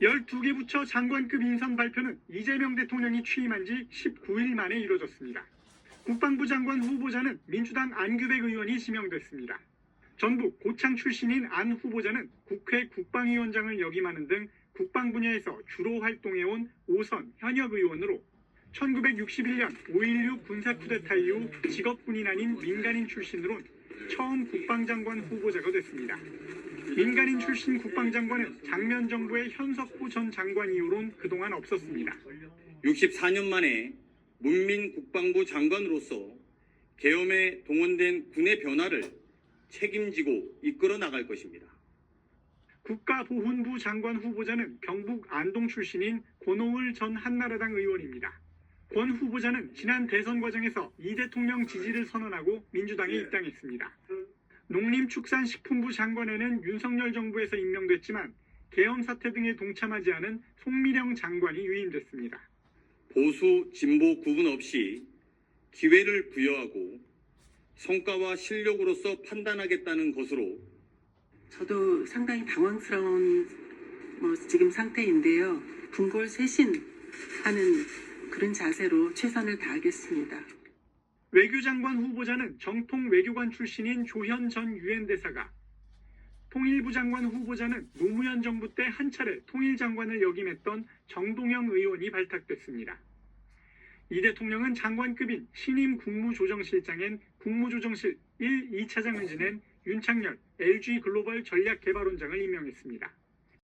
12개 부처 장관급 인선 발표는 이재명 대통령이 취임한 지 19일 만에 이뤄졌습니다. 국방부 장관 후보자는 민주당 안규백 의원이 지명됐습니다. 전북 고창 출신인 안 후보자는 국회 국방위원장을 역임하는 등 국방 분야에서 주로 활동해온 오선 현역 의원으로 1961년 5.16 군사 쿠데타 이후 직업군인 아닌 민간인 출신으로 처음 국방장관 후보자가 됐습니다. 민간인 출신 국방장관은 장면 정부의 현석호 전 장관 이후론 그동안 없었습니다. 64년 만에 문민 국방부 장관으로서 계엄에 동원된 군의 변화를 책임지고 이끌어 나갈 것입니다. 국가보훈부 장관 후보자는 경북 안동 출신인 권오을 전 한나라당 의원입니다. 권 후보자는 지난 대선 과정에서 이 대통령 지지를 선언하고 민주당에 입당했습니다. 농림축산식품부 장관에는 윤석열 정부에서 임명됐지만 계엄 사태 등에 동참하지 않은 송미령 장관이 유임됐습니다. 보수 진보 구분 없이 기회를 부여하고 성과와 실력으로서 판단하겠다는 것으로 저도 상당히 당황스러운 뭐 지금 상태인데요. 분골 쇄신 하는 그런 자세로 최선을 다하겠습니다. 외교장관 후보자는 정통 외교관 출신인 조현 전 유엔 대사가 통일부 장관 후보자는 노무현 정부 때 한 차례 통일장관을 역임했던 정동영 의원이 발탁됐습니다. 이 대통령은 장관급인 신임 국무조정실장엔 국무조정실 1, 2차장을 지낸 윤창열 LG 글로벌 전략개발원장을 임명했습니다.